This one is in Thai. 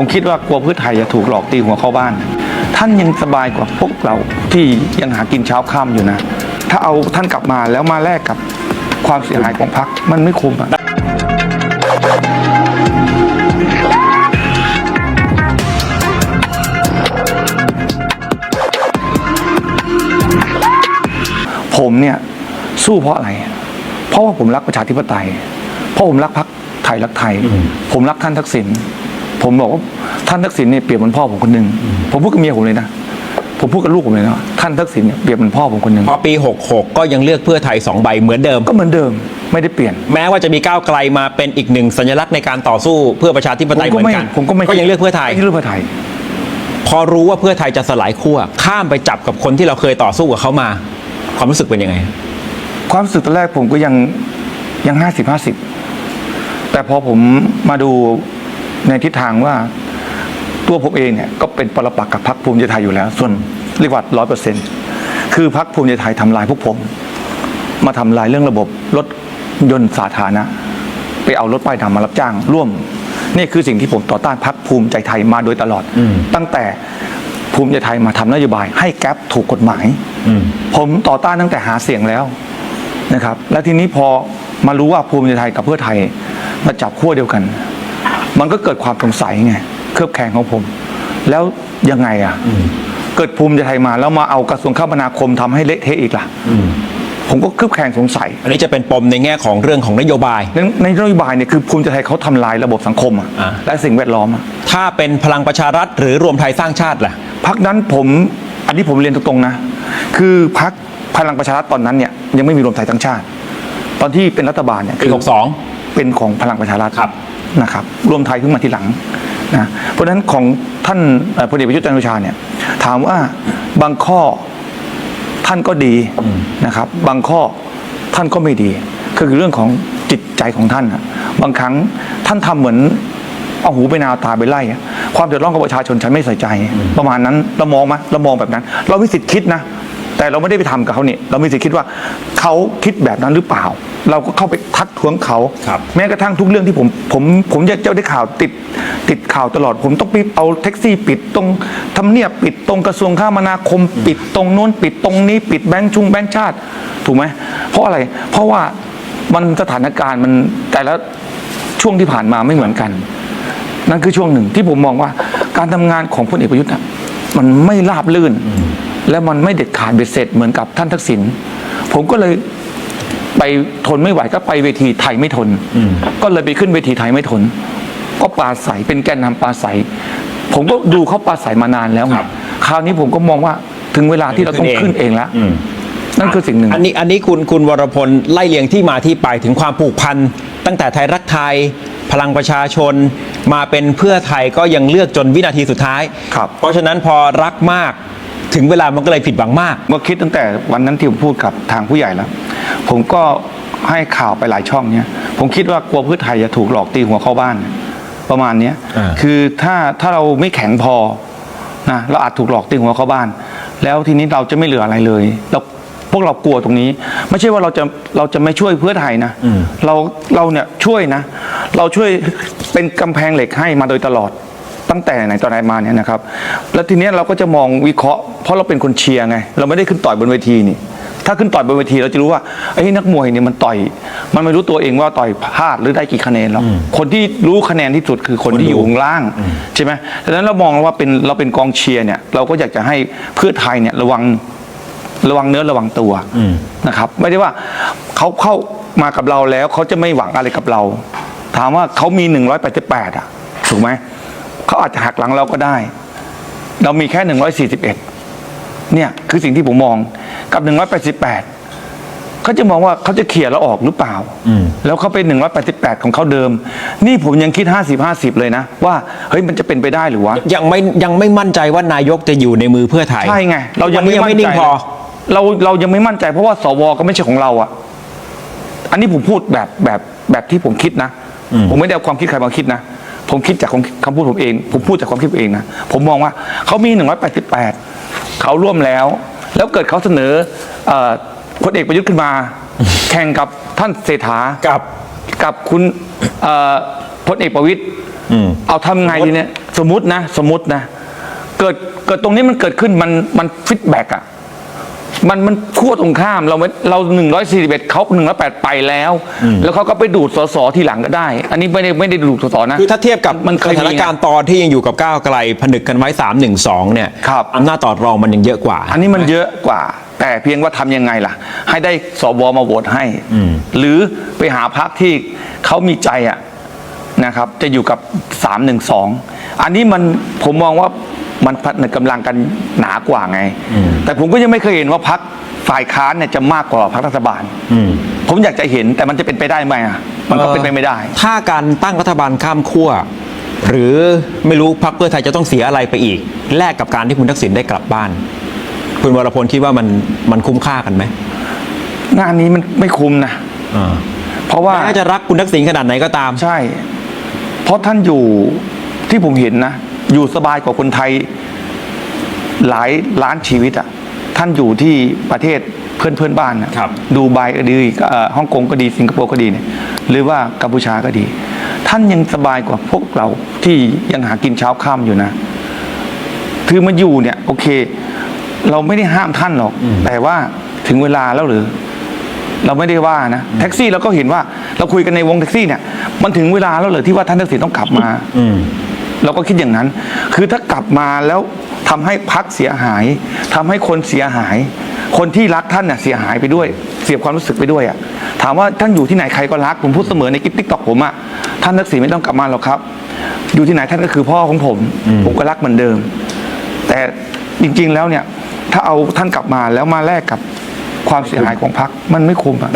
ผมคิดว่ากลัวเพื่อไทยจะถูกหลอกตีหัวเข้าบ้าน ท่านยังสบายกว่าพวกเราที่ยังหากินเช้าค่ำอยู่นะ ถ้าเอาท่านกลับมาแล้วมาแลกกับความเสียหายของพรรคมันไม่คุ้มอะผมเนี่ยสู้เพราะอะไร เพราะว่าผมรักประชาธิปไตย เพราะผมรักพรรคไทยรักไทย ผมรักท่านทักษิณ ผมบอกว่าท่านทักษิณเนี่ยเปรียบเหมือนพ่อผมคนหนึ่งผมพูดกับเมียผมเลยนะผมพูดกับลูกผมเลยนะว่าท่านทักษิณเนี่ยเปรียบเหมือนพ่อผมคนหนึ่งพอปี 66 ก็ยังเลือกเพื่อไทย 2 ใบเหมือนเดิม ก็เหมือนเดิมไม่ได้เปลี่ยน แม้ว่าจะมีก้าวไกลมาเป็นอีกหนึ่งสัญลักษณ์ในการต่อสู้เพื่อประชาธิปไตยเหมือนกันผมก็ไม่ก็ยังเลือกเพื่อไทยม่เลือกเพื่อไทย พอรู้ว่าเพื่อไทยจะสลายขั้วข้ามไปจับกับคนที่เราเคยต่อสู้กับเขามา ความรู้สึกเป็นยังไง ความรู้สึกตอนแรกผมก็ยังยังห้าสิบห้าสิบแต่พอผมมาดู ในทิศทางว่าตัวผมเองเนี่ยก็เป็นปรปักษ์กับพรรคภูมิใจไทยอยู่แล้ว ส่วนเรียกว่าร้อยเปอร์เซ็นต์คือพรรคภูมิใจไทยทำลายพวกผม มาทำลายเรื่องระบบรถยนต์สาธารณะ ไปเอารถป้ายดำมารับจ้าง ร่วม นี่คือสิ่งที่ผมต่อต้านพรรคภูมิใจไทยมาโดยตลอดอืมตั้งแต่ภูมิใจไทยมาทำนโยบาย ให้แก๊ปถูกกฎหมายอืมผมต่อต้านตั้งแต่หาเสียงแล้วนะครับ และทีนี้พอมารู้ว่าภูมิใจไทยกับเพื่อไทยมาจับขั้วเดียวกัน มันก็เกิดความสงสัยไงเครือบแคลงของผม แล้วยังไงอะเกิดภูมิใจไทยมาแล้วมาเอากระทรวงคมนาคมทำให้เละเทะอีกล่ะผมก็เครือบแคลงสงสัย อันนี้จะเป็นปมในแง่ของเรื่องของนโยบาย ในในนโยบายเนี่ยคือภูมิใจไทยเขาทำลายระบบสังคมอะอ่าและสิ่งแวดล้อมอะถ้าเป็นพลังประชารัฐหรือรวมไทยสร้างชาติล่ะพักนั้นผมอันนี้ผมเรียนตรงๆนะ คือพักพลังประชารัฐตอนนั้นเนี่ยยังไม่มีรวมไทยทั้งชาติ ตอนที่เป็นรัฐบาลเนี่ยปีคือ62เป็นของพลังประชารัฐครับ นะครับรวมไทยขึ้นมาทีหลังนะเพราะฉะนั้นของท่านพลเอกประยุทธ์จันทร์โอชาเนี่ยถามว่าบางข้อท่านก็ดีนะครับ บางข้อท่านก็ไม่ดีคือเรื่องของจิตใจของท่านบางครั้งท่านทำเหมือนเอาหูไปนาเอาตาไปไล่ความเดือดร้อนของประชาชนฉันไม่ใส่ใจ ประมาณนั้นเรามองไหมเรามองแบบนั้น เรามีสิทธิ์คิดนะ แต่เราไม่ได้ไปทำกับเขาเนี่ยเรามีสิทธิ์คิดว่าเขาคิดแบบนั้นหรือเปล่า เราก็เข้าไปทักท้วงเขาครับแม้กระทั่งทุกเรื่องที่ผมผมผมจะเจ้าได้ข่าวติดติดข่าวตลอด ผมต้องไปเอาแท็กซี่ปิดตรงทำเนียบปิดตรงกระทรวงคมนาคม ปิดตรงโน้นปิดตรงนี้ปิดแบงค์ชุงแบงค์ชาติ ถูกไหมเพราะอะไร เพราะว่ามันสถานการณ์มันแต่ละช่วงที่ผ่านมาไม่เหมือนกัน นั่นคือช่วงหนึ่งที่ผมมองว่าการทำงานของพลเอกประยุทธ์น่ะมันไม่ราบลื่น และมันไม่เด็ดขาดเบ็ดเสร็จเหมือนกับท่านทักษิณผมก็เลยไปทนไม่ไหวก็ไปเวทีไทยไม่ทน ก็เลยไปขึ้นเวทีไทยไม่ทน ก็ปราศัยเป็นแกนนำปราศัยผมก็ดูเขาปราศัยมานานแล้วไงครับ คราวนี้ผมก็มองว่าถึงเวลาที่เราต้องขึ้ขึ้นนเอเองงแล้วอืมนั่นคือสิ่งหนึ่ง อันนี้อันนี้คุณคุณวรพลไล่เลียงที่มาที่ไปถึงความผูกพันตั้งแต่ไทยรักไทย พลังประชาชน มาเป็นเพื่อไทยก็ยังเลือกจนวินาทีสุดท้ายครับเพราะฉะนั้นพอรักมาก ถึงเวลามันก็เลยผิดหวังมาก เมื่อคิดตั้งแต่วันนั้นที่ผมพูดกับทางผู้ใหญ่แล้ว ผมก็ให้ข่าวไปหลายช่องเนี่ยผมคิดว่ากลัวเพื่อไทยจะถูกหลอกตีหัวเข้าบ้าน ประมาณเนี้ยอ่า คือถ้าถ้าเราไม่แข็งพอนะเราอาจถูกหลอกตีหัวเข้าบ้าน แล้วทีนี้เราจะไม่เหลืออะไรเลยเราพวกเรากลัวตรงนี้ ไม่ใช่ว่าเราจะเราจะไม่ช่วยเพื่อไทยนะเราเราเนี่ยช่วยนะ เราช่วยเป็นกำแพงเหล็กให้มาโดยตลอด ตั้งแต่ไหนตอนไหนมาเนี่ยนะครับ แล้วทีเนี้ยเราก็จะมองวิเคราะห์เพราะเราเป็นคนเชียร์ไง เราไม่ได้ขึ้นต่อยบนเวทีนี่ ถ้าขึ้นต่อยบนเวทีเราจะรู้ว่าไอ้นักมวยเนี่ยมันต่อย มันไม่รู้ตัวเองว่าต่อยพลาดหรือได้กี่คะแนนหรอกคนที่รู้คะแนนที่สุดคือคนที่อยู่ข้างล่างใช่ไหมดังนั้นเรามองว่าเป็นเราเป็นกองเชียร์เนี่ยเราก็อยากจะให้เพื่อไทยเนี่ยระวังระวังเนื้อระวังตัวนะครับไม่ได้ว่าเขาเข้ามากับเราแล้วเขาจะไม่หวังอะไรกับเรา ถามว่าเขามี 188อะถูกไหม เขาอาจจะหักหลังเราก็ได้ เรามีแค่141เนี่ยคือสิ่งที่ผมมองกับ188เขาจะมองว่าเขาจะเขี่ยเราออกหรือเปล่า แล้วเขาเป็น188ของเขาเดิม นี่ผมยังคิด50-50เลยนะ ว่าเฮ้ยมันจะเป็นไปได้หรือวะ ยังไม่ยังไม่มั่นใจว่านายกจะอยู่ในมือเพื่อไทยใช่ไง เรายังวันนี้ไม่ยังไม่มั่นนิ่ใจงพอเราเรายังไม่มั่นใจ เพราะว่าสวก็ไม่ใช่ของเราอะอันนี้ผมพูดแบบแบบแบบที่ผมคิดนะ ผมไม่ได้เอาความคิดใครมาคิดนะ ผมคิดจากคำพูดผมเอง ผมพูดจากความคิดผมเองนะผมมองว่าเขามี 188 เขาร่วมแล้ว แล้วเกิดเขาเสนอเอ่อพลเอกประยุทธ์ขึ้นมา แข่งกับท่านเศรษฐากับกับคุณเอ่อพลเอกประวิตยอืมเอาทำไงดีเนี่ยสสมมตินะ สมมตินะ เกิดเกิดตรงนี้มันเกิดขึ้นมันมันฟีดแบ็กอะ มันมันขั้วตรงข้ามเราไม่เราหนึ่งร้อยสี่สิบเอ็ดเขาหนึ่งร้อยแปดไปแล้ว แล้วเขาก็ไปดูดสสทีหลังก็ได้ อันนี้ไม่ได้ไม่ได้ดูดสสนะ คือถ้าเทียบกับมันเคยสถานมีการณ์ตอนที่ยังอยู่กับก้าวไกลผนึกกันไว้ 3 1 2 เนี่ยครับ อำนาจต่อรองมันยังเยอะกว่า อันนี้มันเยอะกว่า แต่เพียงว่าทำยังไงล่ะ ให้ได้สวมาโหวตให้ หรือไปหาพรรคที่เขามีใจอะนะครับ จะอยู่กับ 312 อันนี้มันผมมองว่า มันพัฒนากำลังกันหนากว่าไง แต่ผมก็ยังไม่เคยเห็นว่าพรรคฝ่ายค้านเนี่ยจะมากกว่าพรรครัฐบาลผมอยากจะเห็นแต่มันจะเป็นไปได้ไหมอะมันก็เป็นไปไม่ได้ ถ้าการตั้งรัฐบาลข้ามขั้วหรือไม่รู้พรรคเพื่อไทยจะต้องเสียอะไรไปอีก แลกกับการที่คุณทักษิณได้กลับบ้าน คุณวรพลคิดว่ามันมันคุ้มค่ากันไหมงานนี้มันไม่คุ้มนะอ่าเพราะว่าแม้จะรักคุณทักษิณขนาดไหนก็ตามใช่ เพราะท่านอยู่ที่ผมเห็นนะ อยู่สบายกว่าคนไทย หลายล้านชีวิตอะท่านอยู่ที่ประเทศเพื่อนเพื่อนบ้านนะครับ ดูไบก็ดีเอ่อฮ่องกงก็ดีสิงคโปร์ก็ดีเนี่ยหรือว่ากัมพูชาก็ดี ท่านยังสบายกว่าพวกเราที่ยังหากินเช้าค่ำอยู่นะ คือมาอยู่เนี่ย โอเค เราไม่ได้ห้ามท่านหรอก แต่ว่าถึงเวลาแล้วหรือ เราไม่ได้ว่านะแท็กซี่เราก็เห็นว่า เราคุยกันในวงแท็กซี่เนี่ย มันถึงเวลาแล้วเหรอที่ว่าท่านทักษิณต้องกลับมา อืม เราก็คิดอย่างนั้น คือถ้ากลับมาแล้วทำให้พักเสียหายทำให้คนเสียหาย คนที่รักท่านน่ะเสียหายไปด้วย เสียความรู้สึกไปด้วยอะถามว่าท่านอยู่ที่ไหนใครก็รักผมพูดเสมอในกิ๊กติ๊กตอกผมอะท่านทักษิณไม่ต้องกลับมาหรอกครับ อยู่ที่ไหนท่านก็คือพ่อของผม ผมก็รักเหมือนเดิม แต่จริงๆแล้วเนี่ย ถ้าเอาท่านกลับมาแล้วมาแลกกับความเสียหายของพักมันไม่คุ้มอะ